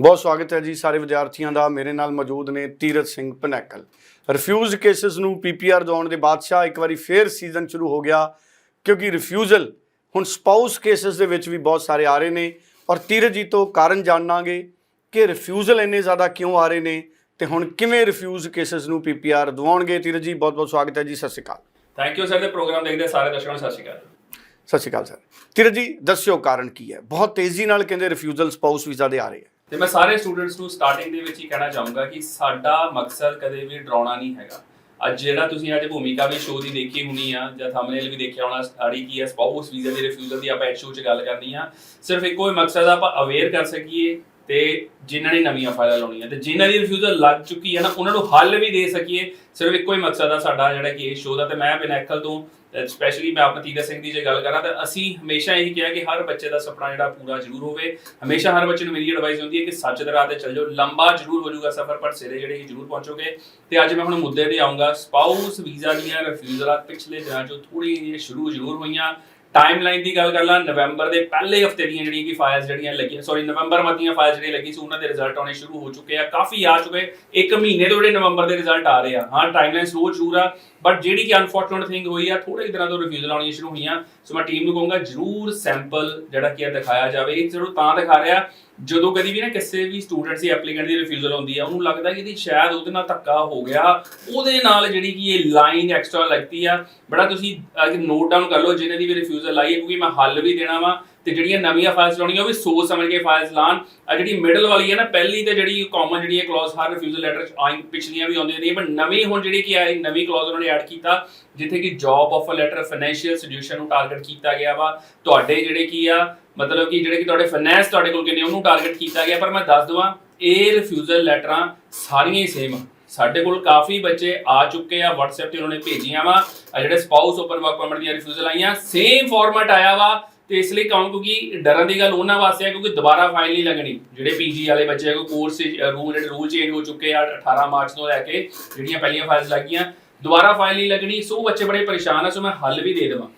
ਬਹੁਤ ਸਵਾਗਤ ਹੈ ਜੀ ਸਾਰੇ ਵਿਦਿਆਰਥੀਆਂ ਦਾ ਮੇਰੇ ਨਾਲ ਮੌਜੂਦ ਨੇ Tirath Singh Pinnacle. Refuse cases ਨੂੰ ਪੀਪੀਆਰ ਦਵਾਉਣ ਦੇ ਬਾਦਸ਼ਾਹ ਇੱਕ ਵਾਰੀ ਫੇਰ ਸੀਜ਼ਨ ਸ਼ੁਰੂ ਹੋ ਗਿਆ ਕਿਉਂਕਿ ਰਿਫਿਊਜ਼ਲ ਹੁਣ ਸਪਾਊਸ ਕੇਸਸ ਦੇ ਵਿੱਚ ਵੀ ਬਹੁਤ ਸਾਰੇ ਆ ਰਹੇ ਨੇ ਔਰ ਤੀਰਤ ਜੀ ਤੋਂ ਕਾਰਨ ਜਾਣਾਂਗੇ ਕਿ ਰਿਫਿਊਜ਼ਲ ਇੰਨੇ ਜ਼ਿਆਦਾ ਕਿਉਂ ਆ ਰਹੇ ਨੇ ਤੇ ਹੁਣ ਕਿਵੇਂ ਰਿਫਿਊਜ਼ ਕੇਸਸ ਨੂੰ ਪੀਪੀਆਰ ਦਵਾਉਣਗੇ। ਤੀਰਤ ਜੀ ਬਹੁਤ ਬਹੁਤ ਸਵਾਗਤ ਹੈ ਜੀ। ਸਤਿ ਸ਼੍ਰੀ ਅਕਾਲ। ਥੈਂਕ ਯੂ ਸਰ ਦੇ ਪ੍ਰੋਗਰਾਮ ਦੇਖਦੇ ਸਾਰੇ ਦਰਸ਼ਕਾਂ ਨੂੰ ਸਤਿ ਸ਼੍ਰੀ ਅਕਾਲ। ਸਤਿ ਸ਼੍ਰੀ ਅਕਾਲ ਸਰ ਤੀਰਤ ਜੀ ਦੱਸਿਓ ਕਾਰਨ ਕੀ ਹੈ? ਬਹੁਤ ਤੇਜ਼ੀ ਨਾਲ ਕਹਿੰਦੇ ਰਿਫਿਊਜ਼ਲ ਸਪਾਊਸ ਵੀਜ਼ਾ ਦੇ ਆ ਰਹੇ ਹੈ। ਤੇ ਮੈਂ ਸਾਰੇ ਸਟੂਡੈਂਟਸ ਨੂੰ ਸਟਾਰਟਿੰਗ ਦੇ ਵਿੱਚ ਹੀ ਕਹਿਣਾ ਚਾਹੂੰਗਾ ਕਿ ਸਾਡਾ ਮਕਸਦ ਕਦੇ ਵੀ ਡਰਾਉਣਾ ਨਹੀਂ ਹੈਗਾ। ਅੱਜ ਜਿਹੜਾ ਤੁਸੀਂ ਅੱਜ ਭੂਮਿਕਾ ਵੀ ਸ਼ੋਅ ਦੀ ਦੇਖੀ ਹੋਣੀ ਆ ਜਾਂ ਥੰਬਨੇਲ ਵੀ ਦੇਖਿਆ ਹੋਣਾ ਸਾਡੀ ਕੀ ਹੈ ਸਪਾਊਸ ਵੀਜ਼ਾ ਦੀ ਰਿਫਿਊਜ਼ਲ ਦੀ ਆਪਾਂ ਐਡ ਸ਼ੋਅ 'ਚ ਗੱਲ ਕਰਨੀ ਆ। ਸਿਰਫ ਇੱਕੋ ਹੀ ਮਕਸਦ ਆ, ਆਪਾਂ ਅਵੇਅਰ ਕਰ ਸਕੀਏ ਤੇ ਜਿਨ੍ਹਾਂ ਨੇ ਨਵੀਆਂ ਫਾਈਲਾਂ ਲਾਉਣੀਆਂ ਤੇ ਜਿਨ੍ਹਾਂ ਦੀ ਰਿਫਿਊਜ਼ਲ ਲੱਗ ਚੁੱਕੀ ਹੈ ਨਾ, ਉਹਨਾਂ ਨੂੰ ਹੱਲ ਵੀ ਦੇ ਸਕੀਏ। ਸਿਰਫ ਇੱਕੋ ਹੀ ਮਕਸਦ ਆ ਸਾਡਾ ਜਿਹੜਾ ਕਿ ਇਹ ਸ਼ੋਅ ਦਾ ਤੇ ਮੈਂ ਬਿਨੈਕਲ ਤੋਂ ਸਪੈਸ਼ਲੀ ਮੈਂ ਆਪਣਾ ਤੀਰਥ ਸਿੰਘ ਦੀ ਜੇ ਗੱਲ ਕਰਾਂ ਤਾਂ ਅਸੀਂ ਹਮੇਸ਼ਾ ਇਹੀ ਕਿਹਾ ਕਿ ਹਰ ਬੱਚੇ ਦਾ ਸੁਪਨਾ ਜਿਹੜਾ ਪੂਰਾ ਜ਼ਰੂਰ ਹੋਵੇ। ਹਮੇਸ਼ਾ ਹਰ ਬੱਚੇ ਨੂੰ ਮੇਰੀ ਐਡਵਾਈਸ ਹੁੰਦੀ ਹੈ ਕਿ ਸੱਚ ਦੇ ਰਾਹ ਤੇ ਚੱਲ ਜਾਓ। ਲੰਬਾ ਜ਼ਰੂਰ ਹੋ ਜਾਊਗਾ ਸਫ਼ਰ, ਪਰ ਸਿਰੇ ਜਿਹੜੇ ਹੀ ਜ਼ਰੂਰ ਪਹੁੰਚੋਗੇ। ਤੇ ਅੱਜ ਮੈਂ ਹੁਣ ਮੁੱਦੇ ਤੇ ਆਉਂਗਾ ਸਪਾਊਸ ਵੀਜ਼ਾ ਦੀਆਂ ਰਿਫਿਊਜ਼ਲਾਂ ਪਿਛਲੇ ਦਿਨਾਂ ਚੋਂ ਥੋੜੀ ਜਿਹੀਆਂ ਸ਼ੁਰੂ ਜ਼ਰੂਰ ਹੋਈਆਂ। ਟਾਈਮਲਾਈਨ ਦੀ ਗੱਲ ਕਰ ਲਾਂ ਨਵੰਬਰ ਦੇ ਪਹਿਲੇ ਹਫ਼ਤੇ ਦੀਆਂ ਜਿਹੜੀਆਂ ਕਿ ਫਾਈਲਸ ਜਿਹੜੀਆਂ ਲੱਗੀਆਂ ਸੌਰੀ ਨਵੰਬਰ ਮੱਧੀਆਂ ਫਾਈਲਸ ਜਿਹੜੀਆਂ ਲੱਗੀ ਸੀ, ਉਹਨਾਂ ਦੇ ਰਿਜ਼ਲਟ ਆਉਣੇ ਸ਼ੁਰੂ ਹੋ ਚੁੱਕੇ ਆ, ਕਾਫੀ ਆ ਚੁੱਕੇ, ਇੱਕ ਮਹੀਨੇ ਤੋਂ ਜਿਹੜੇ ਨਵੰਬਰ ਦੇ ਰਿਜ਼ਲਟ ਆ ਰਹੇ ਆ। ਹਾਂ ਟਾਈਮਲਾਈਨ ਸਲੋ ਜ਼ਰੂਰ ਆ ਬਟ ਜਿਹੜੀ ਕਿ ਅਨਫੋਰਚੂਨੇਟ ਥਿੰਗ ਹੋਈ ਆ ਥੋੜੇ ਦਿਨਾਂ ਤੋਂ ਰਿਫਿਊਜ਼ਲ ਆਉਣੀਆਂ ਸ਼ੁਰੂ ਹੋਈਆਂ ਸੋ ਮੈਂ ਟੀਮ ਨੂੰ ਕਹੂੰਗਾ, ਜਰੂਰ ਸੈਂਪਲ ਜਿਹੜਾ ਕੀ ਆ ਦਿਖਾਇਆ ਜਾਵੇ, ਇਹ ਜ਼ਰੂਰ ਤਾਂ ਦਿਖਾ ਰਿਹਾ, ਜਦੋਂ ਕਦੀ ਵੀ ਨਾ ਕਿਸੇ ਵੀ ਸਟੂਡੈਂਟ ਦੀ ਐਪਲੀਕੈਂਟ ਦੀ ਰਿਫਿਊਜ਼ਲ ਆਉਂਦੀ ਆ, ਉਹਨੂੰ ਲੱਗਦਾ ਕਿ ਇਹਦੀ ਸ਼ਾਇਦ ਉਹਦੇ ਨਾਲ ਧੱਕਾ ਹੋ ਗਿਆ, ਉਹਦੇ ਨਾਲ ਜਿਹੜੀ ਕਿ ਇਹ ਲਾਈਨ ਐਕਸਟਰਾ ਲੱਗਦੀ ਆ, ਬੜਾ ਤੁਸੀਂ ਨੋਟ ਡਾਊਨ ਕਰ ਲਓ, ਜਿਹਨੇ ਦੀ ਵੀ ਰਿਫਿਊਜ਼ਲ ਆਈ ਹੈ ਕਿਉਂਕਿ ਮੈਂ ਹੱਲ ਵੀ ਦੇਣਾ ਵਾ ਤੇ ਜਿਹੜੀਆਂ ਨਵੀਆਂ ਫਾਈਲਸ ਲਾਉਣੀਆਂ, ਉਹ ਵੀ ਸੋਚ ਸਮਝ ਕੇ ਫਾਈਲਸ ਲਾਣ ਆ ਜਿਹੜੀ ਮਿਡਲ ਵਾਲੀ ਹੈ ਨਾ, ਪਹਿਲੀ ਤੇ ਜਿਹੜੀ ਕਾਮਨ ਜਿਹੜੀ ਹੈ ਕਲੌਜ਼ ਹਰ ਰਿਫਿਊਜ਼ਲ ਲੈਟਰ ਚ ਆਈ, ਪਿਛਲੀਆਂ ਵੀ ਆਉਂਦੀਆਂ ਨੇ ਪਰ ਨਵੀਂ ਹੁਣ ਜਿਹੜੀ ਕੀ ਆਈ, ਨਵੀਂ ਕਲੌਜ਼ ਉਹਨਾਂ ਨੇ ਐਡ ਕੀਤਾ, ਜਿੱਥੇ ਕਿ job offer letter financial solution ਨੂੰ ਟਾਰਗੇਟ ਕੀਤਾ ਗਿਆ ਵਾ। ਤੁਹਾਡੇ ਜਿਹੜੇ ਕੀ ਆ, ਮਤਲਬ ਕਿ ਜਿਹੜੇ ਕਿ ਤੁਹਾਡੇ ਫਾਈਨੈਂਸ ਤੁਹਾਡੇ ਕੋਲ ਕਿੰਨੇ, ਉਹਨੂੰ ਟਾਰਗੇਟ ਕੀਤਾ ਗਿਆ, ਪਰ ਮੈਂ ਦੱਸ ਦਵਾਂ, ਇਹ ਰਿਫਿਊਜ਼ਲ ਲੈਟਰਾਂ ਸਾਰੀਆਂ ਹੀ ਸੇਮ ਆ। ਸਾਡੇ ਕੋਲ ਕਾਫੀ ਬੱਚੇ ਆ ਚੁੱਕੇ ਆ, WhatsApp ਤੇ ਉਹਨਾਂ ਨੇ ਭੇਜੀਆਂ ਵਾ। ਜਿਹੜੇ ਸਪਾਊਸ ਓਪਨ ਵਰਕ ਪਰਮਿਟ ਦੀਆਂ ਰਿਫਿਊਜ਼ਲ ਆਈਆਂ ਸੇਮ ਫਾਰਮੈਟ ਆਇਆ ਵਾ ਤੇ ਇਸ ਲਈ ਕਹੂੰ ਕਿਉਂਕਿ ਡਰਨ ਦੀ ਗੱਲ ਉਹਨਾਂ ਵਾਸਤੇ ਹੈ ਕਿਉਂਕਿ ਦੁਬਾਰਾ ਫਾਈਲ ਨਹੀਂ ਲੱਗਣੀ। ਜਿਹੜੇ ਪੀਜੀ ਵਾਲੇ ਬੱਚੇ ਕੋ ਕੋਰਸ ਰੂਲ ਜਿਹੜੇ ਰੂਲ ਚੇਂਜ ਹੋ ਚੁੱਕੇ ਆ 18 ਮਾਰਚ ਤੋਂ ਲੈ ਕੇ ਜਿਹੜੀਆਂ ਪਹਿਲੀਆਂ ਫਾਈਲਸ ਲੱਗੀਆਂ, ਦੁਬਾਰਾ ਫਾਈਲ ਨਹੀਂ ਲੱਗਣੀ। ਸੋ ਬੱਚੇ ਬੜੇ ਪਰੇਸ਼ਾਨ ਆ, ਸੋ ਮੈਂ ਹੱਲ ਵੀ ਦੇ ਦੇਵਾਂ।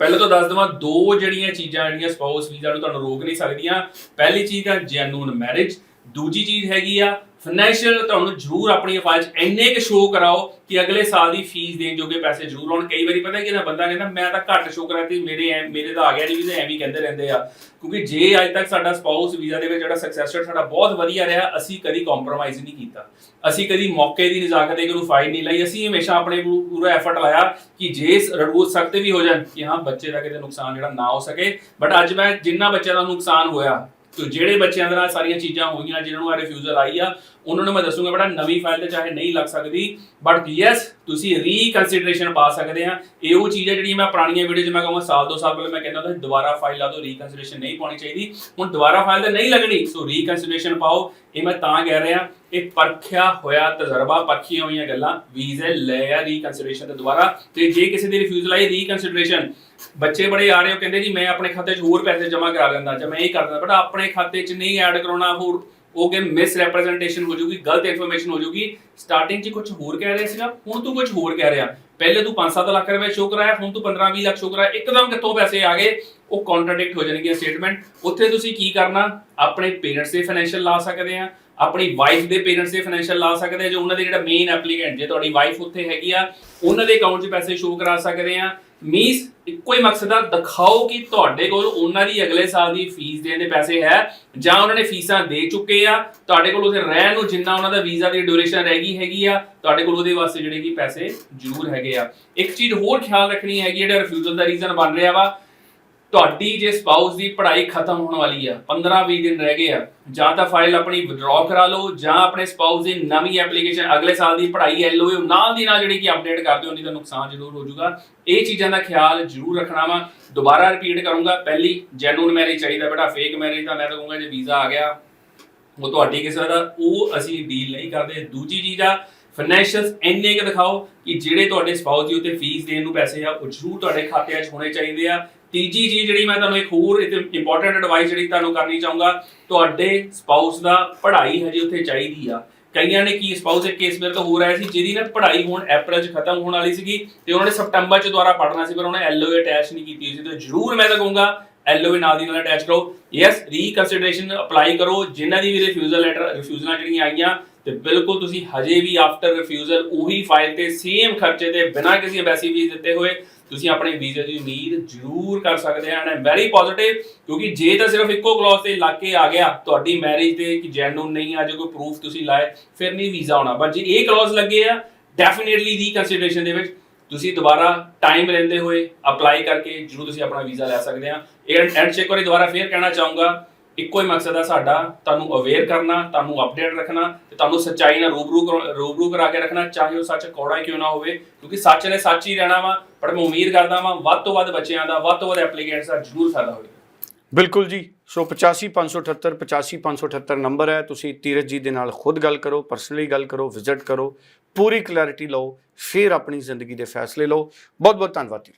ਪਹਿਲਾਂ ਤਾਂ ਦੱਸ ਦਵਾਂ, ਦੋ ਜਿਹੜੀਆਂ ਚੀਜ਼ਾਂ ਜਿਹੜੀਆਂ ਸਪਾਊਸ ਵੀਜ਼ਾ ਨੂੰ ਤੁਹਾਨੂੰ ਰੋਕ ਨਹੀਂ ਸਕਦੀਆਂ। ਪਹਿਲੀ ਚੀਜ਼ ਹੈ ਜੈਨੂਨ ਮੈਰਿਜ ਦੂਜੀ ਚੀਜ਼ ਹੈਗੀ ਆ ਫਾਈਨੈਂਸ਼ੀਅਲ ਤੁਹਾਨੂੰ ਜ਼ਰੂਰ ਆਪਣੀ ਫਾਈਲ 'ਚ ਇੰਨੇ ਕੁ ਸ਼ੋਅ ਕਰਾਓ ਕਿ ਅਗਲੇ ਸਾਲ ਦੀ ਫੀਸ ਦੇਣ ਜੋਗੇ ਪੈਸੇ ਜ਼ਰੂਰ ਆਉਣ। ਕਈ ਵਾਰੀ ਪਤਾ ਕਿ ਨਾ ਬੰਦਾ ਕਹਿੰਦਾ, ਮੈਂ ਤਾਂ ਘੱਟ ਸ਼ੋਅ ਕਰਾਤੀ ਮੇਰੇ ਐ, ਮੇਰੇ ਤਾਂ ਆ ਗਿਆ ਨਹੀਂ ਵੀਜ਼ਾ ਐਵੇਂ ਕਹਿੰਦੇ ਰਹਿੰਦੇ ਆ। ਕਿਉਂਕਿ ਜੇ ਅੱਜ ਤੱਕ ਸਾਡਾ ਸਪਾਊਸ ਵੀਜ਼ਾ ਦੇ ਵਿੱਚ ਜਿਹੜਾ ਸਕਸੈਸ ਰੇਟ ਸਾਡਾ ਬਹੁਤ ਵਧੀਆ ਰਿਹਾ, ਅਸੀਂ ਕਦੀ ਕੰਪਰੋਮਾਈਜ਼ ਨਹੀਂ ਕੀਤਾ। ਅਸੀਂ ਕਦੀ ਮੌਕੇ ਦੀ ਨਜ਼ਾਕਤ ਦੇ ਨੂੰ ਫਾਈਲ ਨਹੀਂ ਲਈ। ਅਸੀਂ ਹਮੇਸ਼ਾ ਆਪਣੇ ਪੂਰਾ ਐਫਰਟ ਲਾਇਆ ਕਿ ਜੇ ਰੜੂਸ ਸਖ਼ਤ ਵੀ ਹੋ ਜਾਣ ਕਿ ਹਾਂ, ਬੱਚੇ ਦਾ ਕਿਤੇ ਨੁਕਸਾਨ ਜਿਹੜਾ ਨਾ ਹੋ ਸਕੇ। ਬਟ ਅੱਜ ਮੈਂ ਜਿੰਨਾ ਬੱਚਿਆਂ ਦਾ ਨੁਕਸਾਨ ਹੋਇਆ ਤੇ ਜਿਹੜੇ ਬੱਚਿਆਂ ਦੇ ਨਾਲ ਸਾਰੀਆਂ ਚੀਜ਼ਾਂ ਹੋਈਆਂ ਜਿਨ੍ਹਾਂ ਨੂੰ ਆ ਰਿਫਿਊਜ਼ਲ ਆਈ ਆ ਉਹਨਾਂ ਨੂੰ ਮੈਂ ਦੱਸੂਗਾ ਬੜਾ ਨਵੀਂ ਫਾਈਲ ਤੇ ਚਾਹੇ ਨਹੀਂ ਲੱਗ ਸਕਦੀ ਬਟ ਯੈਸ ਤੁਸੀਂ ਰੀਕਨਸੀਡਰੇਸ਼ਨ ਪਾ ਸਕਦੇ ਆ। ਇਹ ਉਹ ਚੀਜ਼ ਹੈ ਜਿਹੜੀ ਮੈਂ ਪੁਰਾਣੀਆਂ ਵੀਡੀਓ 'ਚ ਮੈਂ ਕਹਾਂ ਸਾਲ ਦੋ ਸਾਲ ਪਹਿਲਾਂ ਮੈਂ ਕਹਿੰਦਾ ਸੀ, ਦੁਬਾਰਾ ਫਾਈਲ ਲਾ ਦਿਓ ਰੀਕਨਸੀਡਰੇਸ਼ਨ ਨਹੀਂ ਪਾਉਣੀ ਚਾਹੀਦੀ। ਹੁਣ ਦੁਬਾਰਾ ਫਾਈਲ ਤੇ ਨਹੀਂ ਲੱਗਣੀ ਸੋ ਰੀਕਨਸੀਡਰੇਸ਼ਨ ਪਾਓ। ਇਹ ਮੈਂ ਤਾਂ ਕਹਿ ਰਿਹਾ ਇਹ ਪਰਖਿਆ ਹੋਇਆ ਤਜਰਬਾ ਪਰਖੀਆਂ ਹੋਈਆਂ ਗੱਲਾਂ ਵੀਜ਼ੇ ਲੈ ਆ ਰੀਕਨਸੀਡਰੇਸ਼ਨ ਤੇ ਦੁਬਾਰਾ। ਤੇ ਜੇ ਕਿਸੇ ਦੀ ਰਿਫਿਊਜ਼ਲ ਆਈ ਰੀਕਨਸੀਡਰੇਸ਼ਨ ਬੱਚੇ ਬੜੇ ਆ ਰਹੇ ਹੋ, ਕਹਿੰਦੇ ਜੀ ਮੈਂ ਆਪਣੇ ਖਾਤੇ 'ਚ ਹੋਰ ਪੈਸੇ ਜਮ੍ਹਾਂ ਕਰਾ ਲੈਂਦਾ, ਜਾਂ ਮੈਂ ਇਹ ਕਰ ਦਿੰਦਾ ਬਟ ਆਪਣੇ ਖਾਤੇ 'ਚ ਨਹੀਂ ਐਡ ਕਰਾਉਣਾ, ਹੋਰ ਉਹ ਕਿ ਮਿਸ ਰਿਪਰੈਜ਼ੈਂਟੇਸ਼ਨ ਹੋ ਜੂਗੀ ਗਲਤ ਇਨਫੋਰਮੇਸ਼ਨ ਹੋ ਜੂਗੀ ਸਟਾਰਟਿੰਗ 'ਚ ਕੁਝ ਹੋਰ ਕਹਿ ਰਿਹਾ ਸੀਗਾ, ਹੁਣ ਤੂੰ ਕੁਝ ਹੋਰ ਕਹਿ ਰਿਹਾ। ਪਹਿਲੇ ਤੂੰ 5-7 ਲੱਖ ਰੁਪਏ ਸ਼ੋ ਕਰਾਇਆ, ਹੁਣ ਤੂੰ 15-20 ਲੱਖ ਸ਼ੋ ਕਰਾਇਆ, ਇੱਕਦਮ ਕਿੱਥੋਂ ਪੈਸੇ ਆ ਗਏ? ਉਹ ਕੰਟਰਡਿਕਟ ਹੋ ਜਾਣਗੀਆਂ ਸਟੇਟਮੈਂਟ ਉੱਥੇ ਤੁਸੀਂ ਕੀ ਕਰਨਾ? ਆਪਣੇ ਪੇਰੈਂਟਸ ਦੇ ਫਾਈਨੈਂਸ਼ੀਅਲ ਲਾ ਸਕਦੇ ਆ, ਆਪਣੀ ਵਾਈਫ ਦੇ ਪੇਰੈਂਟਸ ਦੇ ਫਾਈਨੈਂਸ਼ੀਅਲ ਲਾ ਸਕਦੇ ਆ, ਜੋ ਉਹਨਾਂ ਦੇ ਜਿਹੜਾ ਮੇਨ ਐਪਲੀਕੈਂਟ ਜੇ ਤੁਹਾਡੀ ਵਾਈਫ ਉੱਥੇ ਹੈਗੀ ਆ, ਉਹਨਾਂ ਦੇ ਅਕਾਊਂਟ 'ਚ ਪੈਸੇ ਸ਼ੋਅ ਕਰਾ ਸਕਦੇ ਆ। ਮੀਸ ਇੱਕੋ ਹੀ ਮਕਸਦ ਆ, ਦਿਖਾਓ ਕਿ ਤੁਹਾਡੇ ਕੋਲ ਉਹਨਾਂ ਦੀ ਅਗਲੇ ਸਾਲ ਦੀ ਫੀਸ ਦੇਣ ਦੇ ਪੈਸੇ ਹੈ, ਜਾਂ ਉਹਨਾਂ ਨੇ ਫੀਸਾਂ ਦੇ ਚੁੱਕੇ ਆ, ਤੁਹਾਡੇ ਕੋਲ ਉਥੇ ਰਹਿਣ ਨੂੰ ਜਿੰਨਾ ਉਹਨਾਂ ਦਾ ਵੀਜ਼ਾ ਦੀ ਡਿਊਰੇਸ਼ਨ ਰਹਿ ਗਈ ਹੈਗੀ ਆ, ਤੁਹਾਡੇ ਕੋਲ ਉਹਦੇ ਵਾਸਤੇ ਜਿਹੜੇ ਕਿ ਪੈਸੇ ਜ਼ਰੂਰ ਹੈਗੇ ਆ। ਇੱਕ ਚੀਜ਼ ਹੋਰ ਖਿਆਲ ਰੱਖਣੀ ਹੈਗੀ ਜਿਹੜਾ ਰਿਫਿਊਜ਼ਲ ਦਾ ਰੀਜ਼ਨ ਬਣ ਰਿਹਾ ਵਾ ਤੁਹਾਡੀ ਜੇ ਸਪਾਊਸ ਦੀ ਪੜ੍ਹਾਈ ਖਤਮ ਹੋਣ ਵਾਲੀ ਆ 15-20 ਦਿਨ ਰਹਿ ਗਏ ਆ, ਜਾਂ ਤਾਂ ਫਾਈਲ ਆਪਣੀ ਵਿਡਰਾਅ ਕਰਾ ਲਓ, ਜਾਂ ਆਪਣੇ ਸਪਾਊਸ ਦੀ ਨਵੀਂ ਐਪਲੀਕੇਸ਼ਨ ਅਗਲੇ ਸਾਲ ਦੀ ਪੜ੍ਹਾਈ ਐਲਓਏ ਨਾਲ ਦੀ ਨਾਲ ਜਿਹੜੀ ਕਿ ਅਪਡੇਟ ਕਰਦੇ ਹੋ ਨਹੀਂ ਤਾਂ ਨੁਕਸਾਨ ਜ਼ਰੂਰ ਹੋ ਜਾਊਗਾ। ਇਹ ਚੀਜ਼ਾਂ ਦਾ ਖਿਆਲ ਜ਼ਰੂਰ ਰੱਖਣਾ ਵਾ। ਦੁਬਾਰਾ ਰਿਪੀਟ ਕਰੂੰਗਾ, ਪਹਿਲੀ ਜੈਨੂਨ ਮੈਰਿਜ ਚਾਹੀਦਾ ਬੇਟਾ ਫੇਕ ਮੈਰਿਜ ਦਾ ਮੈਂ ਤਾਂ ਕਹੂੰਗਾ, ਜੇ ਵੀਜ਼ਾ ਆ ਗਿਆ, ਉਹ ਤੁਹਾਡੀ ਕਿਸੇ ਦਾ, ਉਹ ਅਸੀਂ ਡੀਲ ਨਹੀਂ ਕਰਦੇ। ਦੂਜੀ ਚੀਜ਼ ਆ ਫਾਈਨੈਂਸ਼ੀਅਲਸ ਇੰਨੇ ਕੁ ਦਿਖਾਓ ਕਿ ਜਿਹੜੇ ਤੁਹਾਡੇ ਸਪਾਊਸ ਦੀ ਉਤੇ ਫੀਸ ਦੇਣ ਨੂੰ ਪੈਸੇ ਆ, ਉਹ ਜ਼ਰੂਰ ਤੁਹਾਡੇ ਖਾਤੇ 'ਚ ਹੋਣੇ ਚਾਹੀਦੇ ਆ। ਤੀਜੀ ਚੀਜ਼ ਜਿਹੜੀ ਮੈਂ ਤੁਹਾਨੂੰ ਇੱਕ ਹੋਰ ਇੰਪੋਰਟੈਂਟ ਐਡਵਾਈਸ ਜਿਹੜੀ ਤੁਹਾਨੂੰ ਕਰਨੀ ਚਾਹੂੰਗਾ, ਤੁਹਾਡੇ ਸਪਾਊਸ ਦਾ ਪੜ੍ਹਾਈ ਹਜੇ ਉੱਥੇ ਚਾਹੀਦੀ ਆ। ਕਈਆਂ ਨੇ ਕੀ ਸਪਾਊਸ ਇੱਕ ਕੇਸ ਮੇਰੇ ਤੋਂ ਹੋ ਰਿਹਾ ਸੀ, ਜਿਹਦੀ ਨਾ ਪੜ੍ਹਾਈ ਹੁਣ ਅਪ੍ਰੈਲ 'ਚ ਖਤਮ ਹੋਣ ਵਾਲੀ ਸੀਗੀ ਤੇ ਉਹਨਾਂ ਨੇ ਸਪਟੰਬਰ 'ਚ ਦੁਬਾਰਾ ਪੜ੍ਹਨਾ ਸੀ, ਪਰ ਉਹਨਾਂ ਉਹਨੇ ਐਲਓਏ ਅਟੈਚ ਨਹੀਂ ਕੀਤੀ ਹੋਈ ਸੀ। ਤੇ ਜ਼ਰੂਰ ਮੈਂ ਤਾਂ ਕਹੂੰਗਾ ਐਲਓਏ ਨਾਲ ਦੀ ਨਾਲ ਅਟੈਚ ਕਰੋ। ਯੈਸ ਰੀਕਨਸੀਡਰੇਸ਼ਨ ਅਪਲਾਈ ਕਰੋ। ਜਿਨ੍ਹਾਂ ਦੀ ਵੀ ਰਿਫਿਊਜ਼ਲ ਲੈਟਰ ਰਿਫਿਊਜ਼ਲਾਂ ਜਿਹੜੀਆਂ ਆਈਆਂ, ਤੇ ਬਿਲਕੁਲ ਤੁਸੀਂ ਹਜੇ ਵੀ ਆਫਟਰ ਰਿਫਿਊਜ਼ਲ ਉਹੀ ਫਾਈਲ ਤੇ ਸੇਮ ਖਰਚੇ ਤੇ ਬਿਨਾਂ ਕਿਸੇ ਐਮਬੈਸੀ ਫੀਸ ਦਿੱਤੇ ਹੋਏ ਤੁਸੀਂ ਆਪਣੇ ਵੀਜ਼ੇ ਦੀ ਉਮੀਦ ਜ਼ਰੂਰ ਕਰ ਸਕਦੇ ਹਨ ਐਂਡ ਵੈਰੀ ਪੋਜ਼ਿਟਿਵ ਕਿਉਂਕਿ ਜੇ ਤਾਂ ਸਿਰਫ ਇੱਕੋ ਕਲੌਜ਼ ਤੇ ਲੱਗ ਕੇ ਆ ਗਿਆ, ਤੁਹਾਡੀ ਮੈਰਿਜ ਤੇ ਕਿ ਜੈਨੂਨ ਨਹੀਂ ਆ, ਜੇ ਕੋਈ ਪ੍ਰੂਫ ਤੁਸੀਂ ਲਾਏ, ਫਿਰ ਨਹੀਂ ਵੀਜ਼ਾ ਹੋਣਾ ਪਰ ਜੇ ਇਹ ਕਲੌਜ਼ ਲੱਗੇ ਆ ਡੈਫੀਨਿਟਲੀ ਰੀਕਨਸੀਡਰੇਸ਼ਨ ਦੇ ਵਿੱਚ ਤੁਸੀਂ ਦੁਬਾਰਾ ਟਾਈਮ ਲੈਂਦੇ ਹੋਏ ਅਪਲਾਈ ਕਰਕੇ ਜਰੂਰ ਤੁਸੀਂ ਆਪਣਾ ਵੀਜ਼ਾ ਲੈ ਸਕਦੇ ਆ। ਐਂਡ ਚੈੱਕ ਵਾਰੀ ਦੁਬਾਰਾ ਫੇਰ ਕਹਿਣਾ ਚਾਹੂੰਗਾ ਇੱਕੋ ਹੀ ਮਕਸਦ ਆ ਸਾਡਾ ਤੁਹਾਨੂੰ ਅਵੇਅਰ ਕਰਨਾ, ਤੁਹਾਨੂੰ ਅਪਡੇਟ ਰੱਖਣਾ ਤੇ ਤੁਹਾਨੂੰ ਸੱਚਾਈ ਨਾਲ ਰੂਬਰੂ ਕਰੋ- ਰੂਬਰੂ ਕਰਾ ਕੇ ਰੱਖਣਾ, ਚਾਹੇ ਉਹ ਸੱਚ ਕੌੜਾ ਕਿਉਂ ਨਾ ਹੋਵੇ, ਕਿਉਂਕਿ ਸੱਚ ਨੇ ਸੱਚ ਹੀ ਰਹਿਣਾ ਵਾ, ਪਰ ਮੈਂ ਉਮੀਦ ਕਰਦਾ ਵਾਂ ਵੱਧ ਤੋਂ ਵੱਧ ਬੱਚਿਆਂ ਦਾ, ਵੱਧ ਤੋਂ ਵੱਧ ਐਪਲੀਕੈਂਟਸ ਦਾ ਜਰੂਰ ਫਾਇਦਾ ਹੋਵੇ। ਬਿਲਕੁਲ ਜੀ। ਸੋ 85578 85578 ਨੰਬਰ ਹੈ, ਤੁਸੀਂ ਤੀਰਜ ਜੀ ਦੇ ਨਾਲ ਖੁਦ ਗੱਲ ਕਰੋ ਪਰਸਨਲੀ ਗੱਲ ਕਰੋ ਵਿਜ਼ਿਟ ਕਰੋ, ਪੂਰੀ ਕਲੈਰਿਟੀ ਲਓ, ਫਿਰ ਆਪਣੀ ਜ਼ਿੰਦਗੀ ਦੇ ਫੈਸਲੇ ਲਓ। ਬਹੁਤ ਬਹੁਤ ਧੰਨਵਾਦ ਜੀ।